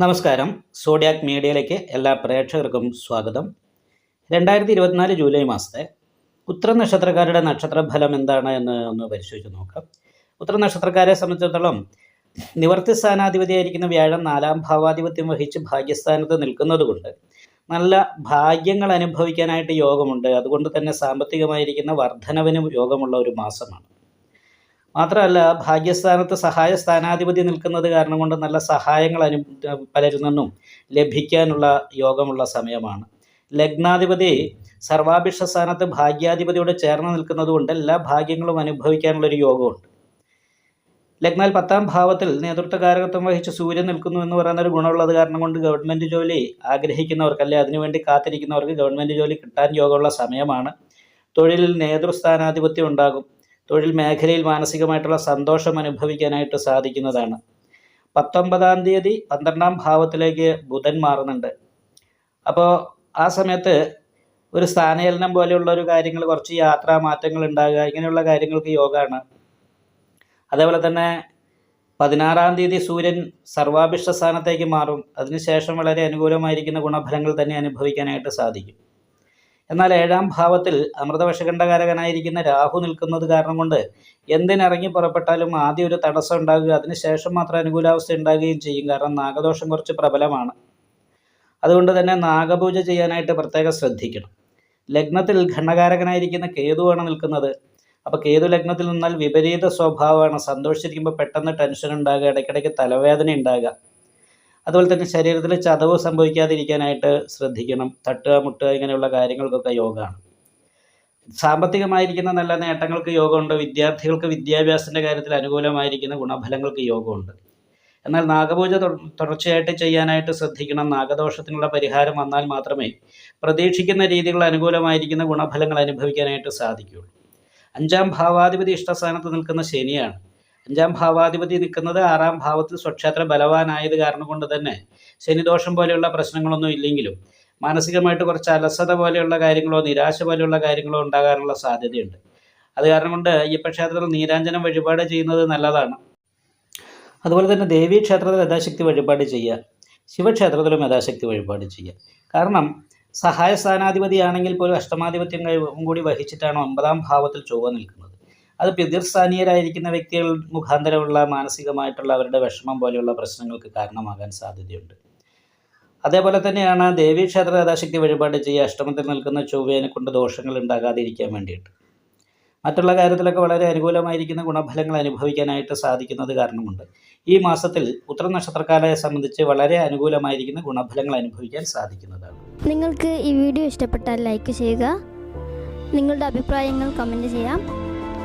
നമസ്കാരം. സോഡിയാക് മീഡിയയിലേക്ക് എല്ലാ പ്രേക്ഷകർക്കും സ്വാഗതം. രണ്ടായിരത്തി ഇരുപത്തിനാല് ജൂലൈ മാസത്തെ ഉത്തര നക്ഷത്രക്കാരുടെ നക്ഷത്രഫലം എന്താണ് എന്ന് ഒന്ന് പരിശോധിച്ച് നോക്കാം. ഉത്തര നക്ഷത്രക്കാരെ സംബന്ധിച്ചിടത്തോളം നിവർത്തി സ്ഥാനാധിപതിയായിരിക്കുന്ന വ്യാഴം നാലാം ഭാവാധിപത്യം വഹിച്ച് ഭാഗ്യസ്ഥാനത്ത് നിൽക്കുന്നതുകൊണ്ട് നല്ല ഭാഗ്യങ്ങൾ അനുഭവിക്കാനായിട്ട് യോഗമുണ്ട്. അതുകൊണ്ട് തന്നെ സാമ്പത്തികമായിരിക്കുന്ന വർധനവിനും യോഗമുള്ള ഒരു മാസമാണ്. മാത്രമല്ല ഭാഗ്യസ്ഥാനത്ത് സഹായ സ്ഥാനാധിപതി നിൽക്കുന്നത് കാരണം കൊണ്ട് നല്ല സഹായങ്ങൾ അനു പലരിൽ നിന്നും ലഭിക്കാനുള്ള യോഗമുള്ള സമയമാണ്. ലഗ്നാധിപതി സർവാഭിഷ സ്ഥാനത്ത് ഭാഗ്യാധിപതിയോട് ചേർന്ന് നിൽക്കുന്നത് കൊണ്ട് എല്ലാ ഭാഗ്യങ്ങളും അനുഭവിക്കാനുള്ളൊരു യോഗമുണ്ട്. ലഗ്നാൽ പത്താം ഭാവത്തിൽ നേതൃത്വകാരകത്വം വഹിച്ച് സൂര്യൻ നിൽക്കുന്നു എന്ന് പറയുന്ന ഒരു ഗുണമുള്ളത് കാരണം കൊണ്ട് ഗവൺമെന്റ് ജോലി ആഗ്രഹിക്കുന്നവർക്ക് അല്ലെ അതിനുവേണ്ടി കാത്തിരിക്കുന്നവർക്ക് ഗവൺമെന്റ് ജോലി കിട്ടാൻ യോഗമുള്ള സമയമാണ്. തൊഴിലിൽ നേതൃസ്ഥാനാധിപത്യം ഉണ്ടാകും. തൊഴിൽ മേഖലയിൽ മാനസികമായിട്ടുള്ള സന്തോഷം അനുഭവിക്കാനായിട്ട് സാധിക്കുന്നതാണ്. പത്തൊമ്പതാം തീയതി പന്ത്രണ്ടാം ഭാവത്തിലേക്ക് ബുധൻ മാറുന്നുണ്ട്. അപ്പോൾ ആ സമയത്ത് ഒരു സ്ഥാനചലനം പോലെയുള്ള ഒരു കാര്യങ്ങൾ കുറച്ച് യാത്രാ മാറ്റങ്ങൾ ഉണ്ടാകുക ഇങ്ങനെയുള്ള കാര്യങ്ങൾക്ക് യോഗമാണ് അതേപോലെ തന്നെ പതിനാറാം തീയതി സൂര്യൻ സർവാഭിഷ്ട സ്ഥാനത്തേക്ക് മാറും അതിനുശേഷം വളരെ അനുകൂലമായിരിക്കുന്ന ഗുണഫലങ്ങൾ തന്നെ അനുഭവിക്കാനായിട്ട് സാധിക്കും. എന്നാൽ ഏഴാം ഭാവത്തിൽ അമൃതവശകണ്ഠകാരകനായിരിക്കുന്ന രാഹു നിൽക്കുന്നത് കാരണം കൊണ്ട് എന്തിനിറങ്ങി പുറപ്പെട്ടാലും ആദ്യം ഒരു തടസ്സം ഉണ്ടാകുക അതിനുശേഷം മാത്രം അനുകൂലാവസ്ഥ ഉണ്ടാകുകയും ചെയ്യും. കാരണം നാഗദോഷം കുറച്ച് പ്രബലമാണ്. അതുകൊണ്ട് തന്നെ നാഗപൂജ ചെയ്യാനായിട്ട് പ്രത്യേകം ശ്രദ്ധിക്കണം. ലഗ്നത്തിൽ ഘണ്ണകാരകനായിരിക്കുന്ന കേതുവാണ് നിൽക്കുന്നത്. അപ്പോൾ കേതു ലഗ്നത്തിൽ നിന്നാൽ വിപരീത സ്വഭാവമാണ്. സന്തോഷിച്ചിരിക്കുമ്പോൾ പെട്ടെന്ന് ടെൻഷൻ ഉണ്ടാകുക ഇടയ്ക്കിടയ്ക്ക് തലവേദന ഉണ്ടാകുക. അതുപോലെ തന്നെ ശരീരത്തിൽ ചതവ് സംഭവിക്കാതിരിക്കാനായിട്ട് ശ്രദ്ധിക്കണം. തട്ടുക മുട്ടുക ഇങ്ങനെയുള്ള കാര്യങ്ങൾക്കൊക്കെ യോഗമാണ് സാമ്പത്തികമായിരിക്കുന്ന നല്ല നേട്ടങ്ങൾക്ക് യോഗമുണ്ട്. വിദ്യാർത്ഥികൾക്ക് വിദ്യാഭ്യാസത്തിന്റെ കാര്യത്തിൽ അനുകൂലമായിരിക്കുന്ന ഗുണഫലങ്ങൾക്ക് യോഗമുണ്ട്. എന്നാൽ നാഗപൂജ തുടർച്ചയായിട്ട് ചെയ്യാനായിട്ട് ശ്രദ്ധിക്കണം. നാഗദോഷത്തിനുള്ള പരിഹാരം വന്നാൽ മാത്രമേ പ്രതീക്ഷിക്കുന്ന രീതികൾ അനുകൂലമായിരിക്കുന്ന ഗുണഫലങ്ങൾ അനുഭവിക്കാനായിട്ട് സാധിക്കുകയുള്ളൂ. അഞ്ചാം ഭാവാധിപതി ഇഷ്ടസ്ഥാനത്ത് നിൽക്കുന്ന ശനിയാണ്. അഞ്ചാം ഭാവാധിപതി നിൽക്കുന്നത് ആറാം ഭാവത്തിൽ സ്വക്ഷേത്ര ബലവാനായത് കാരണം കൊണ്ട് തന്നെ ശനിദോഷം പോലെയുള്ള പ്രശ്നങ്ങളൊന്നും ഇല്ലെങ്കിലും മാനസികമായിട്ട് കുറച്ച് അലസത പോലെയുള്ള കാര്യങ്ങളോ നിരാശ പോലെയുള്ള കാര്യങ്ങളോ ഉണ്ടാകാനുള്ള സാധ്യതയുണ്ട്. അത് കാരണം കൊണ്ട് അയ്യപ്പക്ഷേത്രത്തിൽ നീരാഞ്ജനം വഴിപാട് ചെയ്യുന്നത് നല്ലതാണ്. അതുപോലെ തന്നെ ദേവീ ക്ഷേത്രത്തിൽ യഥാശക്തി വഴിപാട് ചെയ്യുക ശിവക്ഷേത്രത്തിലും യഥാശക്തി വഴിപാട് ചെയ്യുക. കാരണം സഹായ സ്ഥാനാധിപതിയാണെങ്കിൽ പോലും അഷ്ടമാധിപത്യം കൂടി വഹിച്ചിട്ടാണ് ഒമ്പതാം ഭാവത്തിൽ ചൊവ്വ നിൽക്കുന്നത്. അത് പിതിർസ്ഥാനീയരായിരിക്കുന്ന വ്യക്തികൾ മുഖാന്തരമുള്ള മാനസികമായിട്ടുള്ള അവരുടെ വിഷമം പോലെയുള്ള പ്രശ്നങ്ങൾക്ക് കാരണമാകാൻ സാധ്യതയുണ്ട്. അതേപോലെ തന്നെയാണ് ദേവീക്ഷേത്ര യഥാശക്തി വഴിപാട് ചെയ്യുക അഷ്ടമത്തിൽ നിൽക്കുന്ന ചൊവ്വേനെ കൊണ്ട് ദോഷങ്ങൾ ഉണ്ടാകാതിരിക്കാൻ വേണ്ടിയിട്ട്. മറ്റുള്ള കാര്യത്തിലൊക്കെ വളരെ അനുകൂലമായിരിക്കുന്ന ഗുണഫലങ്ങൾ അനുഭവിക്കാനായിട്ട് സാധിക്കുന്നത് കാരണമുണ്ട്. ഈ മാസത്തിൽ ഉത്തര നക്ഷത്രക്കാരെ സംബന്ധിച്ച് വളരെ അനുകൂലമായിരിക്കുന്ന ഗുണഫലങ്ങൾ അനുഭവിക്കാൻ സാധിക്കുന്നതാണ്. നിങ്ങൾക്ക് ഈ വീഡിയോ ഇഷ്ടപ്പെട്ടാൽ ലൈക്ക് ചെയ്യുക. നിങ്ങളുടെ അഭിപ്രായങ്ങൾ കമന്റ് ചെയ്യാം.